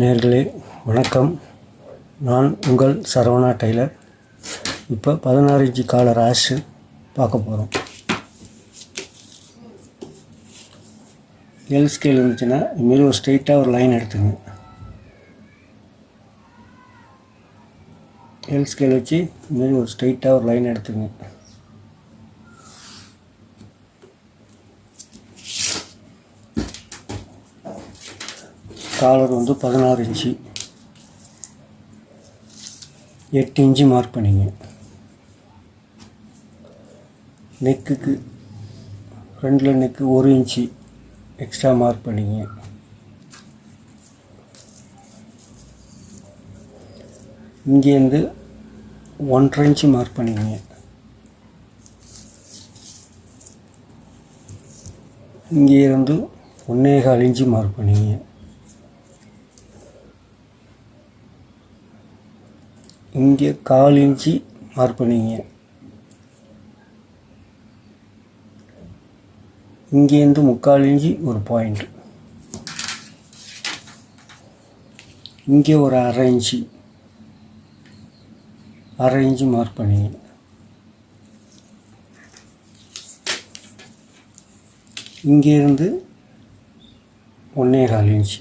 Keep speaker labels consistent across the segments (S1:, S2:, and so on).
S1: நேர்களே வணக்கம். நான் உங்கள் சரவணா டெய்லர். இப்போ பதினாறு இன்ச்சு காலர் ஆஷு பார்க்க போகிறோம் எல் ஸ்கேல் இருந்துச்சுன்னா இதுமாரி ஒரு ஸ்ட்ரெயிட்டாக ஒரு லைன் எடுத்துங்க எல் ஸ்கேல் வச்சு இதுமாரி ஒரு ஸ்ட்ரெயிட்டாக ஒரு லைன் எடுத்துங்க காலர் வந்து பதினாறு இன்ச்சு. எட்டு இன்ச்சு மார்க் பண்ணிங்க. நெக்குக்கு ஃப்ரண்டில் நெக்கு ஒரு இன்ச்சு எக்ஸ்ட்ரா மார்க் பண்ணிங்க. இங்கேருந்து ஒன்றரை இன்ச்சு மார்க் பண்ணிங்க. இங்கே இருந்து ஒன்றே கால் இன்ச்சு மார்க் பண்ணிங்க. இங்கே கால் இன்ச்சு மார்க் பண்ணிங்க இங்கேருந்து முக்கால் இன்ச்சு ஒரு பாயிண்ட் இங்கே ஒரு அரை இன்ச்சு. அரை இன்ச்சு மார்க் பண்ணிங்க இங்கேருந்து ஒன்றே கால் இன்ச்சு.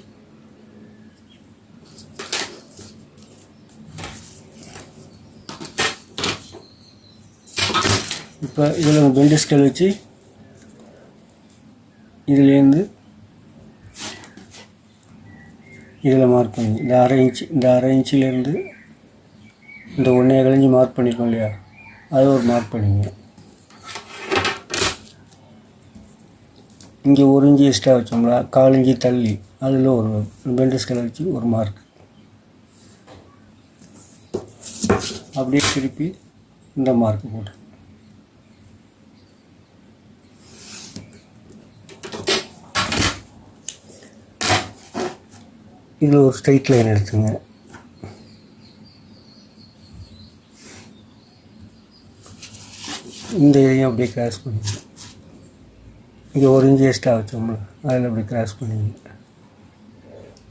S1: இப்போ இதில் பெல்ட் ஸ்கேல் வச்சு இதுலேருந்து இதில் மார்க் பண்ணி இந்த அரை இன்ச்சு இந்த அரை இன்ச்சிலேருந்து இந்த ஒன்றைய கழிஞ்சு மார்க் பண்ணியிருக்கோம் இல்லையா? அதை ஒரு மார்க் பண்ணிங்க. இங்கே ஒரு இஞ்சி எக்ஸ்ட்ரா வச்சோம்ல கால் இஞ்சி தள்ளி அதில் ஒரு பெல்ட் ஸ்கேல் வச்சு ஒரு மார்க் அப்படியே திருப்பி இந்த மார்க் போட்டு. இதில் ஒரு ஸ்ட்ரைட் லைன் எடுத்துங்க. இந்த இதையும் அப்படியே கிராஸ் பண்ணிங்க இங்கே ஒரு இன்ச் எக்ஸ்ட்ரா வச்சோம்ல அதில் அப்படி கிராஸ் பண்ணிங்க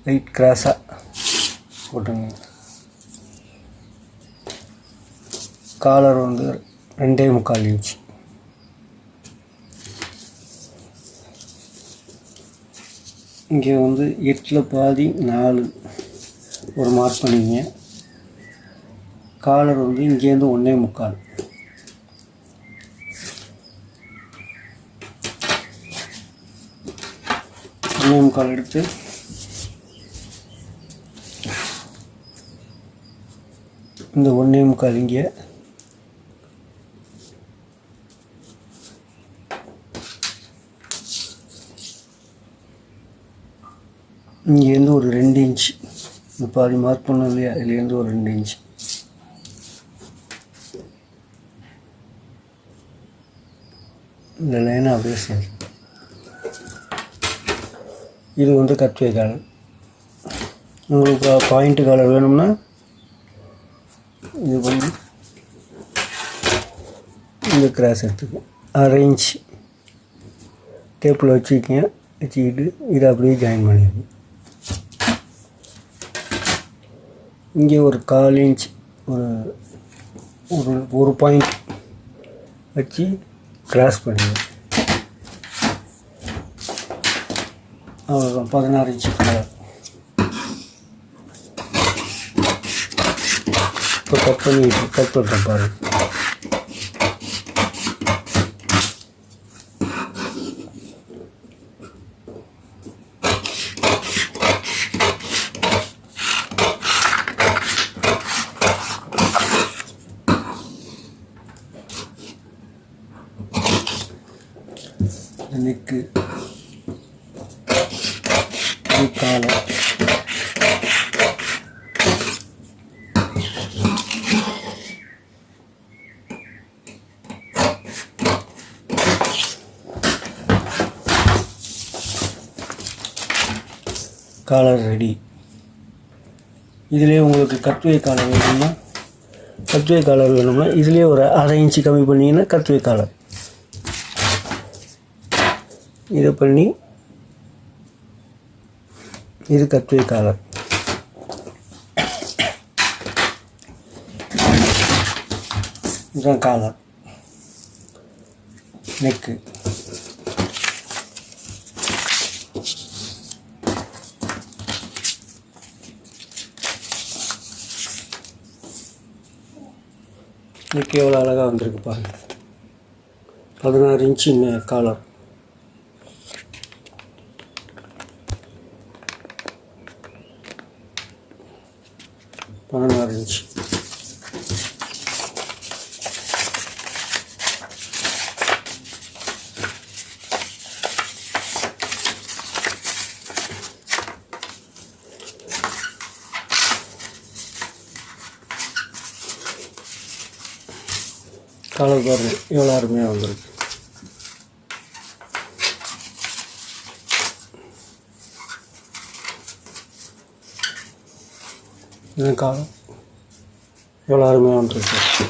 S1: லைட் கிராஸாக போட்டுங்க காலர் வந்து ரெண்டே முக்கால் இன்ச்சு இங்கே வந்து எட்டில் பாதி நாலு ஒரு மார்க் பண்ணிங்க. காலர் வந்து இங்கேருந்து ஒன்றே முக்கால். ஒன்றே முக்கால் எடுத்து இந்த ஒன்றே முக்கால் இங்கே. இங்கேருந்து ஒரு ரெண்டு இன்ச் இந்த பாதி மார்க் பண்ணோம் இல்லையா? இதுலேருந்து ஒரு ரெண்டு இன்ச் இந்த லைனை அப்படியே சேர் இது வந்து கட்வே காலர் உங்களுக்கு பாயிண்ட் காலர் வேணும்னா இது பண்ணி இந்த கிராஸ் எடுத்துக்கோ. அரை இன்ச் டேப்பில் வச்சுருக்கீங்க. வச்சுக்கிட்டு இதை அப்படியே ஜாயின் பண்ணிடுங்க இங்கே ஒரு கால் இன்ச் ஒரு ஒரு ஒரு பாயிண்ட் வச்சு கிராஸ் பண்ணுங்க. அவ்வளோதான் பதினாறு இன்ச்சு கலர் இப்போ கட் பண்ணி கட் பண்ணுறேன் பாருங்கள் நெக்கு இது காலர் ரெடி. இதிலே உங்களுக்கு கத்துவை காலர் வேணும்னா கத்துவை காலர் வேணும்னா இதுலேயே ஒரு அரை இன்ச்சு கம்மி பண்ணிங்கன்னா கத்துவை காலர் இது பண்ணி இது கத்திரி காலம் இதுதான் காலம் நெக்கு இன்னைக்கு எவ்வளோ அழகாக வந்திருக்கு பாருங்கள் பதினாறு இன்ச்சு காலம் பதினாறு இன்ச்சு கலர் பாருங்க எவ்வளோ அருமையாக வந்திருக்கு இதுக்காக எவ்வளோ அருமையாக வந்துருக்கு